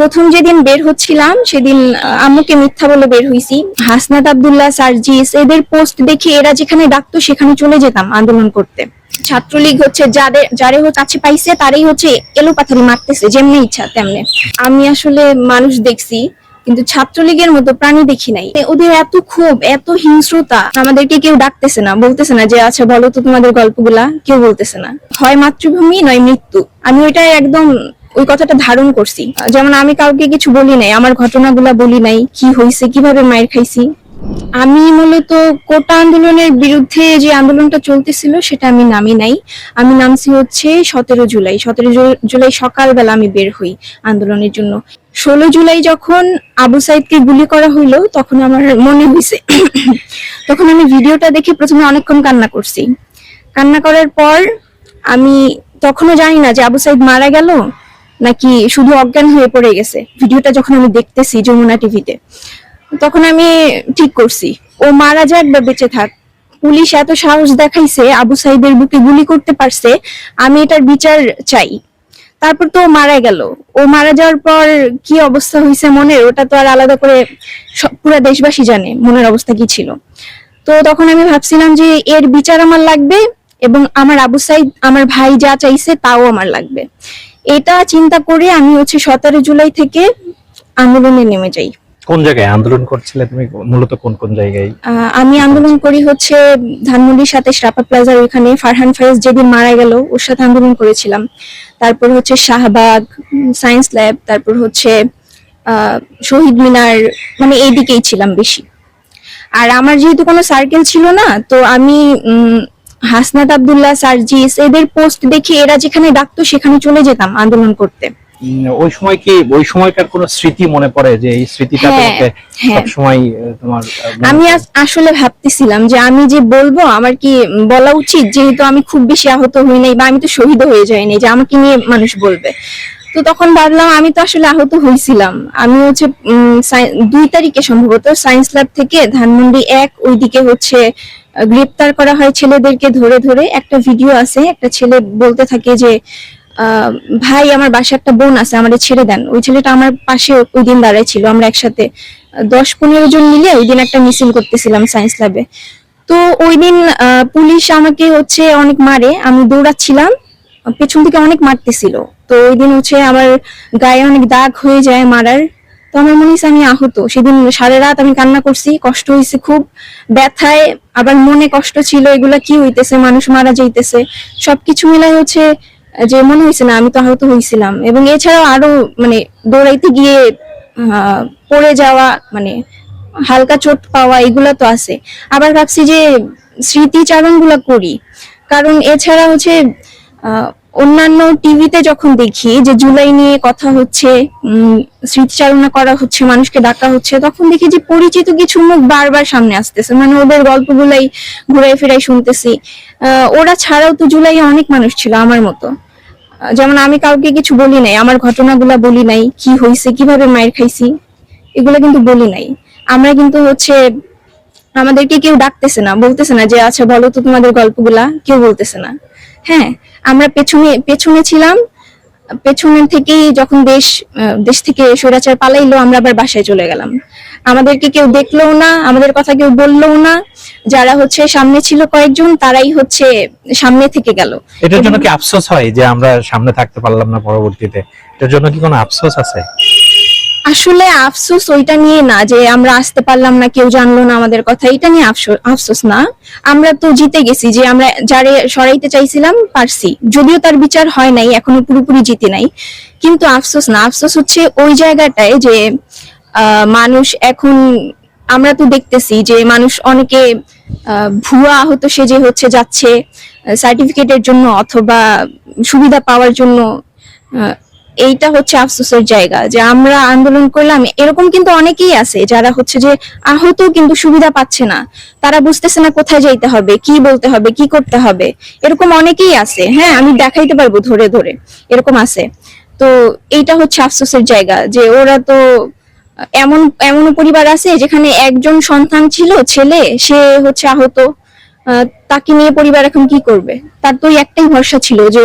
প্রথম যেদিন বের হচ্ছিলাম, সেদিন আম্মুকে মিথ্যা বলে বের হইছি। হাসনাত আবদুল্লাহ, সার্জিস, এদের পোস্ট দেখে এরা যেখানে ডাকতো সেখানে চলে যেতাম আন্দোলন করতে। ছাত্রলীগ হচ্ছে যাদের, যারে কাছে পাইছে, তারাই হচ্ছে এলোপাথারি মারতেছে, যেমনি ইচ্ছা তেমনি। আমি আসলে মানুষ দেখছি, কিন্তু ছাত্রলীগের মতো প্রাণী দেখি নাই। ওদের এত ক্ষোভ, এত হিংস্রতা, আমাদেরকে কেউ ডাকতেছে না, বলতেছে না যে আচ্ছা বলো তো তোমাদের গল্পগুলা কেউ বলতেছে না। হয় মাতৃভূমি, নয় মৃত্যু। আমি ওইটা একদম ওই কথাটা ধারণ করছি। যেমন আমি কাউকে কিছু বলি নাই, আমার ঘটনাগুলা বলি নাই, কি হয়েছে কীভাবে মায়ের খাইছি। আমি মূলত কোটা আন্দোলনের বিরুদ্ধে যে আন্দোলনটা চলতেছিল সেটা আমি নামি নাই। আমি নামছি হচ্ছে সতেরো জুলাই। সতেরো জুলাই সকালবেলা আমি বের হই আন্দোলনের জন্য। ষোলো জুলাই যখন আবু সাইদকে গুলি করা হইল, তখন আমার মনে হয়েছে তখন আমি ভিডিওটা দেখে প্রথমে অনেকক্ষণ কান্না করছি। কান্না করার পর আমি তখনও জানি না যে আবু সাইদ মারা গেল নাকি শুধু অজ্ঞান হয়ে পড়ে গেছে? ভিডিওটা যখন আমি দেখতেছি যমুনা টিভিতে, তখন আমি ঠিক করছি, ও মারা যাক বা বেঁচে থাক। পুলিশ এত সাহস দেখাইছে, আবু সাইদের বুকে গুলি করতে পারছে, আমি এটার বিচার চাই। তারপর তো মারা গেল। ও মারা যাওয়ার পর কি অবস্থা হয়েছে মনের, ওটা তো আর আলাদা করে পুরা দেশবাসী জানে, মনের অবস্থা কি ছিল। তো তখন আমি ভাবছিলাম যে এর বিচার আমার লাগবে, এবং আমার আবু সাইদ, আমার ভাই যা চাইছে তাও আমার লাগবে। এটা চিন্তা করে আমি হচ্ছে সতেরো জুলাই থেকে আন্দোলনে নেমে যাই। কোন জায়গায় আন্দোলন করছিলে তুমি? মূলত কোন কোন জায়গায়? আমি আন্দোলন করি হচ্ছে ধানমন্ডির সাথে শ্রাপা প্লাজার ওইখানে। ফারহান ফায়েজ যেদিন মারা গেল ওর সাথে আন্দোলন করেছিলাম। তারপর হচ্ছে শাহবাগ সায়েন্স ল্যাব তারপর হচ্ছে আহ, শহীদ মিনার মানে এইদিকেই ছিলাম বেশি। আর আমার যেহেতু কোনো সার্কেল ছিল না তো আমি উম, হাসনাত আব্দুল্লাহ সার্জিস এদের পোস্ট দেখে এরা যেখানে ডাকতো সেখানে চলে যেতাম আন্দোলন করতে। ওই সময় কি ওই সময়কার কোনো স্মৃতি মনে পড়ে যে এই স্মৃতিটা হ্যাঁ, তোমাকে হ্যাঁ। সবসময় তোমার আমি আসলে ভাবতেছিলাম যে আমি যে বলব আমার কি বলা উচিত? যেহেতু আমি খুব বেশি আহত হই নাই বা আমি তো শহীদ হয়ে যাইনি যে আমাকে নিয়ে মানুষ বলবে। তো তখন ভাবলাম আমি তো আসলে আহত হয়েছিলাম আমি হচ্ছে দুই তারিখে সম্ভবত সায়েন্স ল্যাব থেকে ধানমন্ডি এক ওইদিকে হচ্ছে গ্রেপ্তার করা হয় ছেলেদেরকে ধরে ধরে। একটা ভিডিও আছে, একটা ছেলে বলতে থাকে যে ভাই, আমার বাসায় একটা বোন আছে আমাদের ছেড়ে দেন। ওই ছেলেটা আমার পাশে ওই দিন দাঁড়ায় ছিল, আমরা একসাথে। দশ পনেরো জন মিলে ওই দিন একটা মিছিল করতেছিলাম সায়েন্স ল্যাবে। তো ওই দিন পুলিশ আমাকে হচ্ছে অনেক মারে, আমি দৌড়াচ্ছিলাম, পেছন থেকে অনেক মারতেছিল। তো ওই দিন হচ্ছে আমার গায়ে অনেক দাগ হয়ে যায় মারার। তো আমার মনে হয়েছে আমি আহত। সেদিন সারা রাত আমি কান্না করছি, কষ্ট হয়েছে খুব। ব্যথায় আবার মনে কষ্ট ছিল, এগুলা কি হইতেছে, মানুষ মারা যাইতেছে। সবকিছু মিলাই হচ্ছে যে মনে হয়েছে না, আমি তো আহত হয়েছিলাম এবং এছাড়াও আরও মানে দৌড়াইতে গিয়ে পড়ে যাওয়া মানে হালকা চোট পাওয়া, এগুলা তো আছে। আবার ভাবছি যে স্মৃতিচারণগুলা করি। কারণ এছাড়া হচ্ছে অন্যান্য টিভিতে যখন দেখি যে জুলাই নিয়ে কথা হচ্ছে স্মৃতিচারণা করা হচ্ছে, মানুষকে ডাকা হচ্ছে, তখন দেখি যে পরিচিত কিছু মুখ বারবার সামনে আসতেছে। মানে ওদের গল্পগুলাই ঘুরাই ফিরাই শুনতেছি। ওরা ছাড়াও তো জুলাই অনেক মানুষ ছিল আমার মতো। যেমন আমি কাউকে কিছু বলি নাই, আমার ঘটনাগুলা বলি নাই, কি হয়েছে কীভাবে মায়ের খাইছি, এগুলো কিন্তু বলি নাই। আমরা কিন্তু হচ্ছে, আমাদেরকে কেউ ডাকতেছে না, বলতেছে না যে আচ্ছা বলো তো তোমাদের গল্পগুলা কেউ বলতেছে না। হ্যাঁ আমরা পেছনে পেছনে ছিলাম। পেছনে থেকেই যখন দেশ দেশ থেকে স্বৈরাচার পালাইলো আমরা আবার বাসায় চলে গেলাম। আমাদেরকে কেউ দেখল না আমাদের কথা কেউ বলল না। যারা হচ্ছে সামনে ছিল কয়েকজন তারাই হচ্ছে সামনে থেকে গেল। এটার জন্য কি আফসোস হয় যে আমরা সামনে থাকতে পারলাম না পরবর্তীতে? এটার জন্য কি কোনো আফসোস আছে? আসলে আফসোস ওইটা নিয়ে না যে আমরা আসতে পারলাম না, কেউ জানলো না আমাদের কথা, এটা নিয়ে আফসোস না। আমরা তো জিতে গেছি যে আমরা যারে সরাইতে চাইছিলাম পারছি। যদিও তার বিচার হয় নাই, এখনও পুরোপুরি জিতে নাই। কিন্তু আফসোস না, আফসোস হচ্ছে ওই জায়গাটায় যে মানুষ এখন আমরা তো দেখতেছি যে মানুষ অনেকে ভুয়া আহত সেজে হচ্ছে যাচ্ছে সার্টিফিকেটের জন্য অথবা সুবিধা পাওয়ার জন্য এইটা হচ্ছে আফসোসের জায়গা যে আমরা আন্দোলন করলাম এরকম কিন্তু অনেকেই আছে যারা হচ্ছে যে আহত কিন্তু সুবিধা পাচ্ছে না। তারা বুঝতেছে না কোথায় যাইতে হবে কি বলতে হবে কি করতে হবে। এরকম অনেকেই আছে। হ্যাঁ আমি দেখাইতে পারব ধরে ধরে এরকম আছে। তো এইটা হচ্ছে আফসোসের জায়গা যে ওরা তো এমন এমন পরিবার আছে যেখানে একজন সন্তান ছিল ছেলে সে হচ্ছে আহত। আহ, তাকে নিয়ে পরিবার এখন কি করবে? তার তো একটাই ভরসা ছিল যে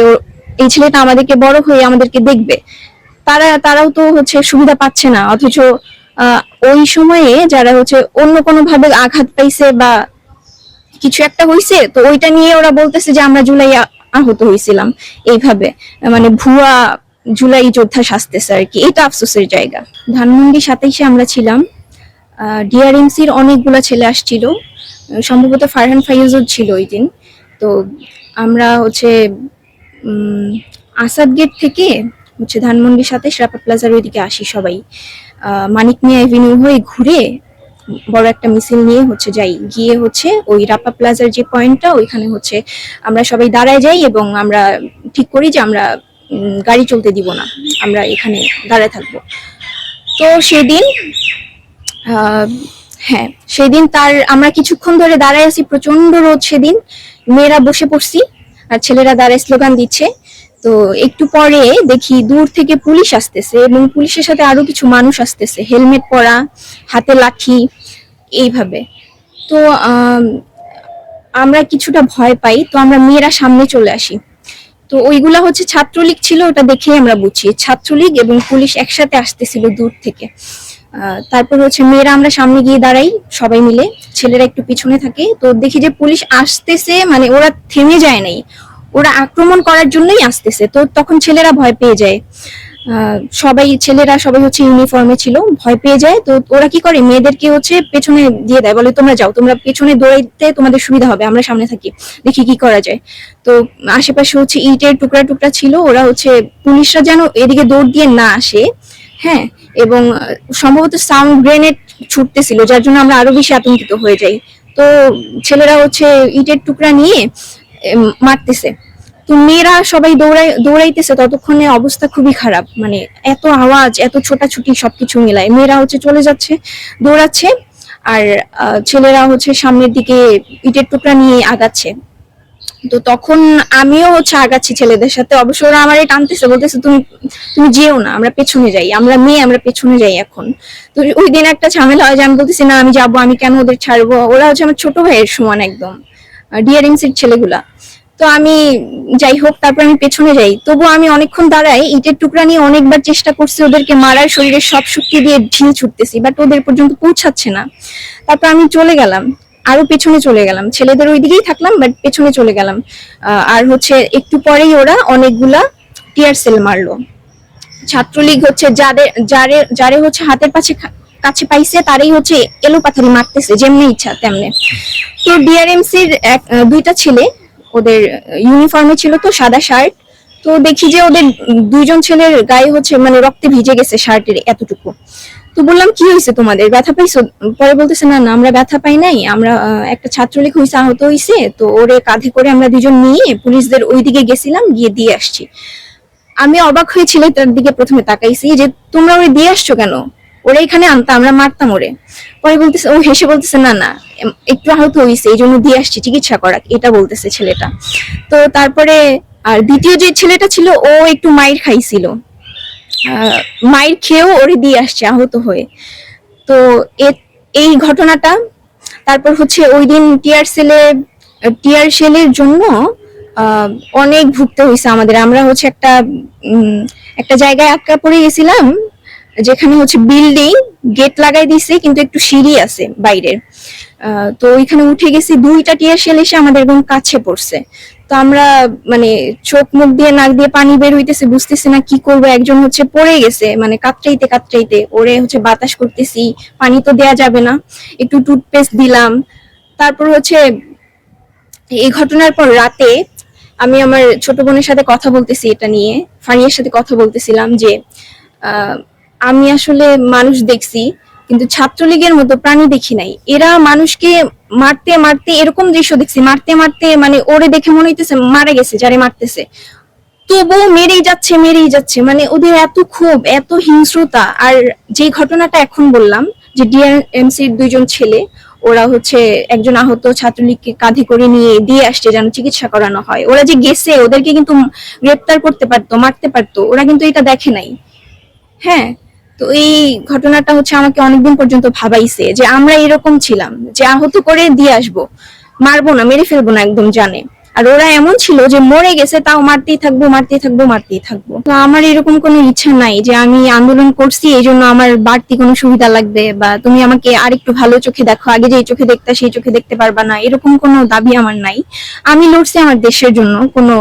এই ছেলেটা আমাদেরকে বড় হয়ে আমাদেরকে দেখবে। তারা, তারাও তো হচ্ছে সুবিধা পাচ্ছে না, অথচ ওই সময়ে যারা হচ্ছে অন্য কোনো ভাবে আঘাত পাইছে বা কিছু একটা হইছে, তো ওইটা নিয়ে ওরা বলতেছে যে আমরা জুলাই আহত হয়েছিলাম এইভাবে মানে ভুয়া জুলাই যোদ্ধা শাস্তেছে আর কি। এটা আফসোসের জায়গা। ধানমন্ডি সাতাইশে আমরা ছিলাম। ডিআরএমসির অনেকগুলো ছেলে আসছিল। সম্ভবত ফারহান ফাইজও ছিল ওই দিন। তো আমরা হচ্ছে আসাদ গেট থেকে হচ্ছে ধানমন্ডি সাথে রাপা প্লাজার ওইদিকে আসি সবাই। মানিক মিয়া এভিনিউ হয়ে ঘুরে বড় একটা মিছিল নিয়ে হচ্ছে যাই। গিয়ে হচ্ছে ওই রাপা প্লাজার যে পয়েন্টটা, ওইখানে হচ্ছে আমরা সবাই দাঁড়ায় যাই এবং আমরা ঠিক করি যে আমরা গাড়ি চলতে দিব না। আমরা এখানে দাঁড়ায় থাকব। তো সেদিন হ্যাঁ সেদিন তার আমরা কিছুক্ষণ ধরে দাঁড়ায় আছি প্রচণ্ড রোদ সেদিন। মেয়েরা বসে পড়ছি। আর ছেলেরা দাঁড়ায় স্লোগান দিচ্ছে। তো একটু পরে দেখি দূর থেকে পুলিশ আসতেছে এবং পুলিশের সাথে আরও কিছু মানুষ আসতেছে। হেলমেট পরা হাতে লাঠি এইভাবে। তো আম, আমরা কিছুটা ভয় পাই। তো আমরা মেয়েরা সামনে চলে আসি। তো ওইগুলা হচ্ছে ছাত্রলীগ ছিল ওটা দেখেই আমরা বুঝি। ছাত্রলীগ এবং পুলিশ একসাথে আসতেছিল দূর থেকে। তারপর হচ্ছে মেয়েরা আমরা সামনে গিয়ে দাঁড়াই, সবাই মিলে। ছেলেরা একটু পিছনে থাকে। তো দেখি যে পুলিশ আসতেছে মানে ওরা থেমে যায় নাই। ওরা আক্রমণ করার জন্যই আসতেছে। তো তখন ছেলেরা ভয় পেয়ে যায়। সবাই, ছেলেরা সবাই হচ্ছে ইউনিফর্মে ছিল, ভয় পেয়ে যায়। তো ওরা কি করে? মেয়েদেরকে হচ্ছে পেছনে দিয়ে দেয়, বলে, তোমরা যাও, তোমরা পেছনে দৌড়াইতে তোমাদের সুবিধা হবে, আমরা সামনে থাকি। দেখি কি করা যায়। তো আশেপাশে হচ্ছে ইটের টুকরা টুকরা ছিল। ওরা হচ্ছে পুলিশরা যেন এদিকে দৌড় দিয়ে না আসে। হ্যাঁ এবং সম্ভবত সাউন্ড গ্রেনেড ছুটতেছিল, যার জন্য আমরা আরও বেশি আতঙ্কিত হয়ে যাই। তো ছেলেরা হচ্ছে ইটের টুকরা নিয়ে মারতেছে। তো মেয়েরা সবাই দৌড়াই, দৌড়াইতেছে, ততক্ষণে অবস্থা খুবই খারাপ। মানে এত আওয়াজ, এত ছোটাছুটি সবকিছু মিলায়। মেয়েরা হচ্ছে চলে যাচ্ছে, দৌড়াচ্ছে, আর ছেলেরা হচ্ছে সামনের দিকে ইটের টুকরা নিয়ে আগাচ্ছে। তো তখন আমিও হচ্ছে আগাচ্ছি ছেলেদের সাথে। অবশ্য ওরা আমার টানতেছে, বলতেছে, তুমি তুমি যেও না, আমরা পেছনে যাই, আমরা মেয়ে, আমরা পেছনে যাই এখন। তো ওই দিন একটা ঝামেলা হয় যে আমি বলতেছি, না, আমি যাব, আমি কেন ওদের ছাড়বো? ওরা হচ্ছে আমার ছোট ভাইয়ের সমান একদম ডিয়ারিংসের ছেলেগুলা। তো আমি যাই হোক, তারপর আমি পেছনে যাই। তবু আমি অনেকক্ষণ দাঁড়াই, ইটের টুকরা নিয়ে অনেকবার চেষ্টা করছি ওদেরকে মারার শরীরের সব শক্তি দিয়ে ঢিল ছুটতেছি, বাট ওদের পর্যন্ত পৌঁছাচ্ছে না। তারপর আমি চলে গেলাম। আরও পেছনে চলে গেলাম। ছেলেদের ওই দিকেই থাকলাম বাট পেছনে চলে গেলাম। আর হচ্ছে একটু পরেই ওরা অনেকগুলা টিয়ার সেল মারলো। ছাত্রলীগ হচ্ছে যাদের, যারে যারে হচ্ছে হাতের পাশে কাছে পাইছে, তারাই হচ্ছে এলো মারতেছে, যেমনি ইচ্ছা তেমনি। তো ডিআরএমসির এক, দুইটা ছেলে, ওদের ইউনিফর্মে ছিল তো সাদা শার্ট তো দেখি যে ওদের দুইজন ছেলের গায়ে হচ্ছে মানে রক্তে ভিজে গেছে শার্টের এতটুকু। তো বললাম, কি হয়েছে তোমাদের? ব্যথা পাইছো? পরে বলতেছে, না না, আমরা ব্যথা পাই নাই। আমরা একটা ছাত্রলীগ হয়েছে আহত হয়েছে তো ওরে কাঁধে করে আমরা দুজন নিয়ে পুলিশদের ওইদিকে গেছিলাম, গিয়ে দিয়ে আসছি। আমি অবাক হয়েছিল তার দিকে প্রথমে তাকাইছি যে তোমরা ওরে দিয়ে আসছো কেন? ওরা এখানে আনতাম আমরা মারতাম ওরে। পরে বলতেছে, ও হেসে বলতেছে, না না একটু আহত হয়েছে এই জন্য দিয়ে আসছি, চিকিৎসা করা এটা বলতেছে ছেলেটা। তো তারপরে আর দ্বিতীয় যে ছেলেটা ছিল, ও একটু মায়ের খাইছিল। মাইর খেয়েও ওরে দিয়ে আসছে আহত হয়ে। তো এই ঘটনাটা, তারপর হচ্ছে ওই দিন টিয়ার সেলে, টিয়ার সেলের জন্য অনেক ভুগতে হয়েছে আমাদের। আমরা হচ্ছে একটা একটা জায়গায় আটকা পড়ে গেছিলাম, যেখানে হচ্ছে বিল্ডিং, গেট লাগাই দিছে, কিন্তু একটু সিঁড়ি আছে বাইরের। তো ওইখানে উঠে গেছি, দুইটা টিয়ার শেল এসে আমাদের একদম কাছে পড়ছে। তো আমরা মানে চোখ মুখ দিয়ে, নাক দিয়ে পানি বের হইতেছে, বুঝতেছি না কি করব। একজন হচ্ছে পড়ে গেছে মানে কাতরাইতে কাতরাইতে। ওরে হচ্ছে বাতাস করতেছি, পানি তো দেয়া যাবে না। একটু টুথপেস্ট দিলাম। তারপর হচ্ছে, এই ঘটনার পর রাতে আমি আমার ছোট বোনের সাথে কথা বলতেছি এটা নিয়ে, ফানিয়ার সাথে কথা বলতেছিলাম যে আমি আসলে মানুষ দেখছি কিন্তু ছাত্রলীগের মতো প্রাণী দেখি নাই। এরা মানুষকে মারতে মারতে এরকম দৃশ্য দেখছি, মারতে মারতে মানে ওরে দেখে মনে হইতেছে মারা গেছে, যারে মারতেছে। তবুও মেরেই যাচ্ছে মেরেই যাচ্ছে। মানে ওদের এত ক্ষোভ, এত হিংস্রতা, আর যে ঘটনাটা এখন বললাম, যে ডিআরএমসির দুইজন ছেলে, ওরা হচ্ছে একজন আহত ছাত্রলীগকে কাঁধে করে নিয়ে দিয়ে আসছে যেন চিকিৎসা করানো হয়। ওরা যে গেছে, ওদেরকে কিন্তু গ্রেপ্তার করতে পারতো, মারতে পারতো, ওরা কিন্তু এটা দেখে নাই। হ্যাঁ তো এই ঘটনাটা হচ্ছে আমাকে অনেকদিন পর্যন্ত ভাবাইছে যে আমরা এরকম ছিলাম, যে আহত করে দিয়ে আসব, মারবো না, মেরে ফেলব না একদম জানে। আর ওরা এমন ছিল যে মরে গেছে, তাও মারতেই থাকব মারতেই থাকব মারতেই থাকব। তো আমার এরকম কোনো ইচ্ছা নাই যে আমি আন্দোলন করছি, এই জন্য আমার বাড়তি কোনো সুবিধা লাগবে বা তুমি আমাকে আরেকটু ভালো চোখে দেখো, আগে যে চোখে দেখতা সেই চোখে দেখতে পারবা না, এরকম কোনো দাবি আমার নাই। আমি লড়ছি আমার দেশের জন্য, কোনো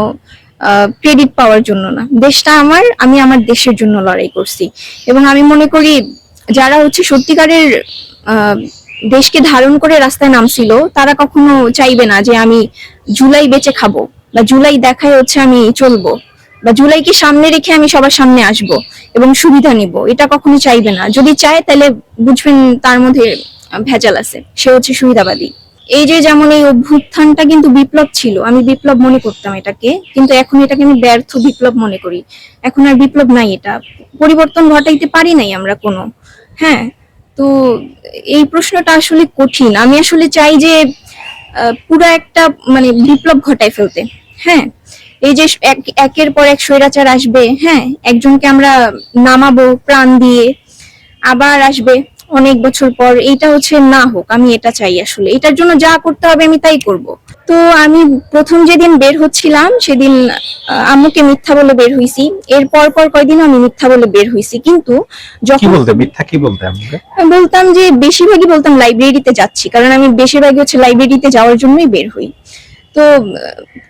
ক্রেডিট পাওয়ার জন্য না। দেশটা আমার, আমি আমার দেশের জন্য লড়াই করছি। এবং আমি মনে করি যারা হচ্ছে সত্যিকারের দেশকে ধারণ করে রাস্তায় নামছিল, তারা কখনো চাইবে না যে আমি জুলাই বেঁচে খাব, বা জুলাই দেখায় হচ্ছে আমি চলবো, বা জুলাইকে সামনে রেখে আমি সবার সামনে আসব এবং সুবিধা নিব, এটা কখনো চাইবে না। যদি চায় তাহলে বুঝবেন তার মধ্যে ভেজাল আছে, সে হচ্ছে সুবিধাবাদী। এই যে যেমন এই অভ্যুত্থানটা কিন্তু বিপ্লব ছিল, আমি বিপ্লব মনে করতাম এটাকে, কিন্তু এখন এটাকে আমি ব্যর্থ বিপ্লব মনে করি। এখন আর বিপ্লব নাই এটা। পরিবর্তন ঘটাইতে পারি নাই আমরা কোনো। হ্যাঁ তো এই প্রশ্নটা আসলে কঠিন। আমি আসলে চাই যে পুরো একটা মানে বিপ্লব ঘটায় ফেলতে। হ্যাঁ এই যে এক- একের পর এক স্বৈরাচার আসবে হ্যাঁ একজনকে আমরা নামাবো, প্রাণ দিয়ে, আবার আসবে। অনেক বছর পর এটা হচ্ছে না হোক আমি এটা চাই আসলে। এটার জন্য যা করতে হবে আমি তাই করব। তো আমি প্রথম যেদিন বের হচ্ছিলাম সেদিন আম্মুকে মিথ্যা বলে বের হইছি। এর পর পর কয়দিন আমি মিথ্যা বলে বের হইছি। কিন্তু যখন বলতে মিথ্যা কি বলতে বলতাম যে বেশিরভাগই বলতাম লাইব্রেরিতে যাচ্ছি কারণ আমি বেশিরভাগই হচ্ছে লাইব্রেরিতে যাওয়ার জন্যই বের হই। তো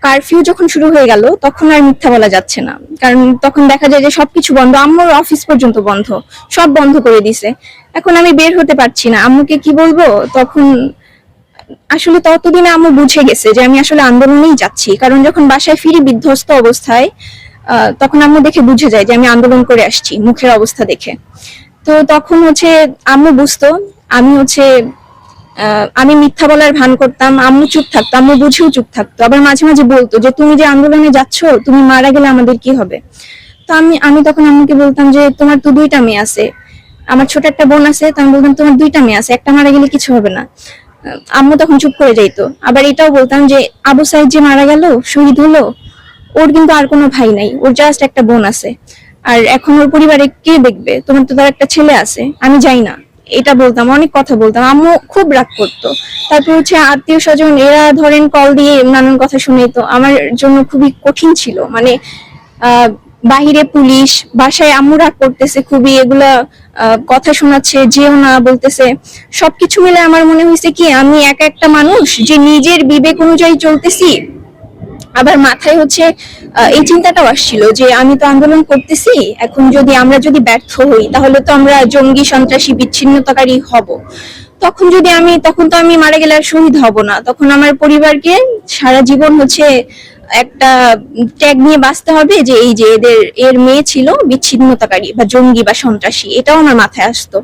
কারফিউ যখন শুরু হয়ে গেল, তখন আর মিথ্যা বলা যাচ্ছে না। কারণ তখন দেখা যায় যে সবকিছু বন্ধ, আম্মুর অফিস পর্যন্ত বন্ধ, সব বন্ধ করে দিছে। এখন আমি বের হতে পারছি না। আম্মুকে কি বলব? তখন, আসলে ততদিন আম্মু বুঝে গেছে যে আমি আসলে আন্দোলনেই যাচ্ছি। কারণ যখন বাসায় ফিরি বিধ্বস্ত অবস্থায় তখন আম্মু দেখে বুঝে যায় যে আমি আন্দোলন করে আসছি, মুখের অবস্থা দেখে। তো তখন হচ্ছে আম্মু বুঝতো, আমি হচ্ছে আমি মিথ্যা বলার ভান করতাম, আম্মু চুপ থাকতো, আম্মু বুঝেও চুপ থাকতো, আবার মাঝে মাঝে বলতো যে, তুমি যে আন্দোলনে যাচ্ছ, তুমি মারা গেলে আমাদের কি হবে? তো আমি আমি তখন আম্মুকে বলতাম যে, তোমার তো দুইটা মেয়ে আছে, আমার ছোট একটা বোন আছে, তো আমি বলতাম, তোমার দুইটা মেয়ে আছে, একটা মারা গেলে কিছু হবে না। আম্মু তখন চুপ করে যাইতো। আবার এটাও বলতাম যে, আবু সাইদ যে মারা গেল, শহীদ হলো, ওর কিন্তু আর কোনো ভাই নাই, ওর জাস্ট একটা বোন আছে। আর এখন ওর পরিবারে কে দেখবে? তোমার তো তার একটা ছেলে আছে, আমি যাই না। এটা বলতাম, অনেক কথা বলতাম। আম্মু খুব রাগ করতো। তারপর হচ্ছে আত্মীয় স্বজন, এরা ধরেন কল দিয়ে নানান কথা শুনে তো আমার জন্য খুবই কঠিন ছিল। মানে বাহিরে পুলিশ, বাসায় আম্মু রাগ করতেছে খুবই, এগুলা কথা শোনাচ্ছে, যেও না বলতেছে। সবকিছু মিলে আমার মনে হয়েছে কি, আমি একা একটা মানুষ যে নিজের বিবেক অনুযায়ী চলতেছি? আবার মাথায় হচ্ছে এই চিন্তাটাও আসছিল যে আমি তো আন্দোলন করতেছি, এখন যদি আমরা যদি ব্যর্থ হই, তাহলে তো আমরা জঙ্গি, সন্ত্রাসী, বিচ্ছিন্নতাকারী হব। তখন যদি আমি, তখন তো আমি মারা গেলে আর শহীদ হব না। তখন আমার পরিবারকে সারা জীবন হচ্ছে একটা ট্যাগ নিয়ে বাঁচতে হবে যে এই যে এদের, এর মেয়ে ছিল বিচ্ছিন্নতাকারী বা জঙ্গি বা সন্ত্রাসী, এটাও আমার মাথায় আসতো।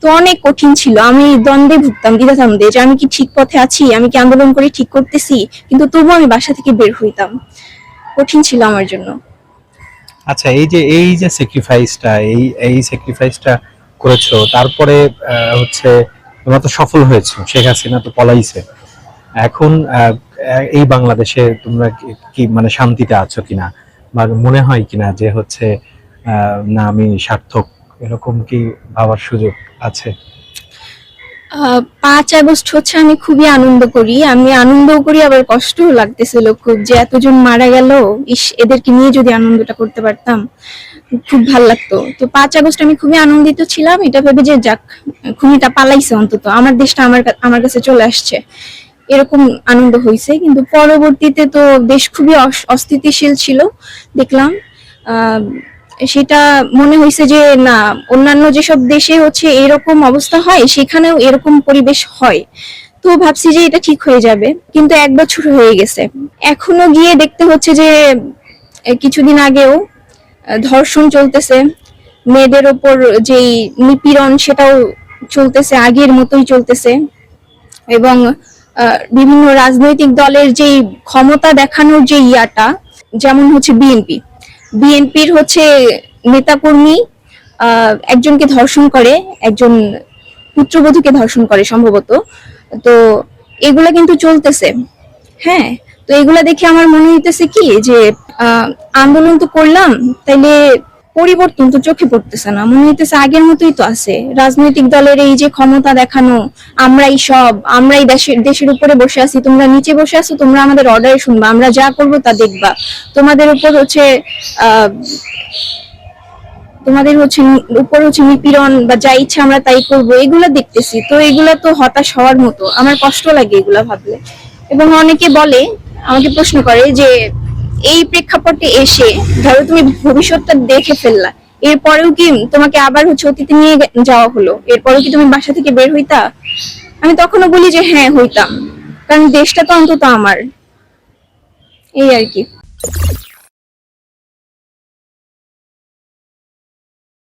তো অনেক কঠিন ছিল। আমি দ্বন্দ্বে ভুগতাম, দ্বিধাদ্বন্দ্বে যে আমি কি ঠিক পথে আছি, আমি কি আন্দোলন করে ঠিক করতেছি, কিন্তু তবুও আমি বাসা থেকে বের হইতাম। কঠিন ছিল আমার জন্য। আচ্ছা এই যে এই যে স্যাক্রিফাইসটা এই এই স্যাক্রিফাইসটা করেছ, তারপরে হচ্ছে তোমরা তো সফল হয়েছো, শেখ হাসিনা তো পলাইছে। এখন এই বাংলাদেশে তোমরা কি- মানে শান্তিতে আছো কিনা? বা মনে হয় কিনা যে হচ্ছে না, আমি সার্থক? এরকম কি ভাবার সুযোগ আছে? পাঁচ আগস্ট হচ্ছে আমি খুবই আনন্দ করি। আমি আনন্দও করি, আবার কষ্টও লাগতেছিল খুব যে এতজন মারা গেল। ইস, এদেরকে নিয়ে যদি আনন্দটা করতে পারতাম, খুব ভালো লাগতো। তো পাঁচ আগস্ট আমি খুবই আনন্দিত ছিলাম। এটা ভেবে যে যাক, খুনিটা পালাইছে অন্তত। আমার দেশটা আমার আমার কাছে চলে আসছে। এরকম আনন্দ হয়েছে, কিন্তু পরবর্তীতে তো দেশ খুবই অস- অস্থিতিশীল ছিল, দেখলাম। সেটা মনে হয়েছে যে, না, অন্যান্য যেসব দেশে হচ্ছে এরকম অবস্থা হয়, সেখানেও এরকম পরিবেশ হয়। তো ভাবছি যে এটা ঠিক হয়ে যাবে, কিন্তু এক বছর হয়ে গেছে। এখনও গিয়ে দেখতে হচ্ছে যে কিছুদিন আগেও ধর্ষণ চলতেছে। মেয়েদের ওপর যেই নিপীড়ন, সেটাও চলতেছে, আগের মতোই চলতেছে। এবং বিভিন্ন রাজনৈতিক দলের যেই ক্ষমতা দেখানোর যে ইয়াটা, যেমন হচ্ছে বিএনপি। বিএনপির হচ্ছে নেতাকর্মী একজনকে ধর্ষণ করে, একজন পুত্রবধূকে ধর্ষণ করে সম্ভবত। তো এগুলা কিন্তু চলতেছে। হ্যাঁ তো এগুলা দেখে আমার মনে হইতেছে কি, যে আন্দোলন তো করলাম, তাইলে পরিবর্তন তো চোখে পড়তেছে না, মনে হইতেছে আগের মতোই তো আছে। রাজনৈতিক দলের এই যে ক্ষমতা দেখানো, আমরাই সব, আমরাই দেশের দেশের উপরে বসে আছি, তোমরা নিচে বসে আছো, তোমরা আমাদের অর্ডারে শুনবা, আমরা যা করব তা দেখবা। তোমাদের উপর হচ্ছে তোমাদের হচ্ছে উপর হচ্ছে নিপীড়ন বা যা ইচ্ছা আমরা তাই করব, এগুলা দেখতেছি। তো এগুলা তো হতাশ হওয়ার মতো, আমার কষ্ট লাগে এগুলা ভাবলে। এবং অনেকে বলে, আমাকে প্রশ্ন করে যে এই প্রেক্ষাপটে এসে, ধরো তুমি ভবিষ্যৎটা দেখে ফেললা, এরপরেও কি তোমাকে আবার হচ্ছে অতীতে নিয়ে যাওয়া হলো? এরপরেও কি তুমি বাসা থেকে বের হইতা? আমি তখনও বলি যে হ্যাঁ হইতাম। কারণ দেশটা তো অন্তত আমার। এই আর কি।